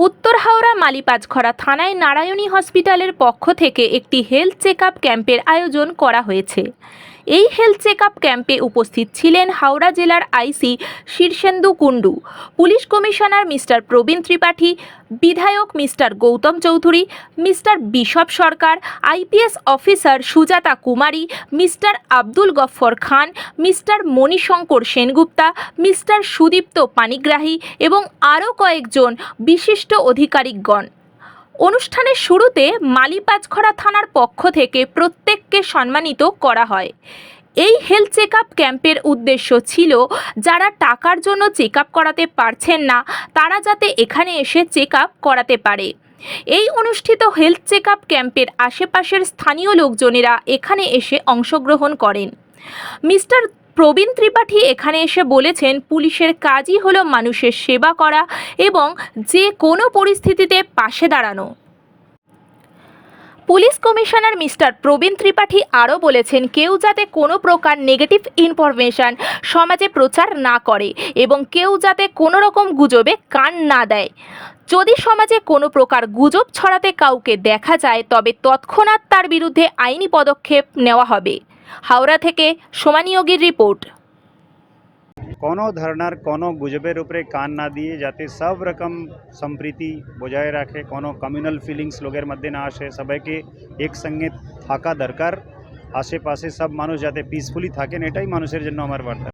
উত্তর হাওড়া মালিপাঁচখরা থানায় নারায়ণী হসপিটালের পক্ষ থেকে একটি হেলথ চেক ক্যাম্পের আয়োজন করা হয়েছে। এই হেলথ চেক আপ ক্যাম্পে উপস্থিত ছিলেন হাওড়া জেলার IC Shirshendu Kundu, police commissioner mister Prabin Tripathi, বিধায়ক mister Goutam Chowdhury, mister Bishop Sarkar, IPS officer Sujata Kumari, mister Abdul Gafar Khan, mister Manishankar Sengupta, mister Sudipta Panigrahi এবং আরও কয়েকজন বিশিষ্ট অধিকারিকগণ। অনুষ্ঠানের শুরুতে মালিপাজখরা থানার পক্ষ থেকে প্রত্যেককে সম্মানিত করা হয়। এই হেলথ চেক আপ ক্যাম্পের উদ্দেশ্য ছিল, যারা টাকার জন্য চেক আপ করাতে পারছেন না, তারা যাতে এখানে এসে চেক আপ করাতে পারে। এই অনুষ্ঠিত হেলথ চেক আপ ক্যাম্পের আশেপাশের স্থানীয় লোকজনেরা এখানে এসে অংশগ্রহণ করেন। মিস্টার প্রবীণ ত্রিপাঠী এখানে এসে বলেছেন, পুলিশের কাজই হলো মানুষের সেবা করা এবং যে কোনো পরিস্থিতিতে পাশে দাঁড়ানো। Police commissioner mister Prabin Tripathi আরও বলেছেন, কেউ যাতে কোনো প্রকার নেগেটিভ ইনফরমেশন সমাজে প্রচার না করে এবং কেউ যাতে কোনো রকম গুজবে কান না দেয়। যদি সমাজে কোনো প্রকার গুজব ছড়াতে কাউকে দেখা যায়, তবে তৎক্ষণাৎ তার বিরুদ্ধে আইনি পদক্ষেপ নেওয়া হবে। হাওড়া থেকে সোমানিয়োগীর রিপোর্ট। কোনো ধরনার কোনো গুজবের উপরে কান না দিয়ে যাতে সব রকম সম্প্রীতি বজায় রাখে, কোনো কমিউনাল ফিলিংস লোকের মধ্যে না আসে, সবাইকে একসঙ্গে থাকা দরকার। আশেপাশে সব মানুষ যাতে পিসফুলি থাকেন, এটাই মানুষের জন্য আমার বার্তা।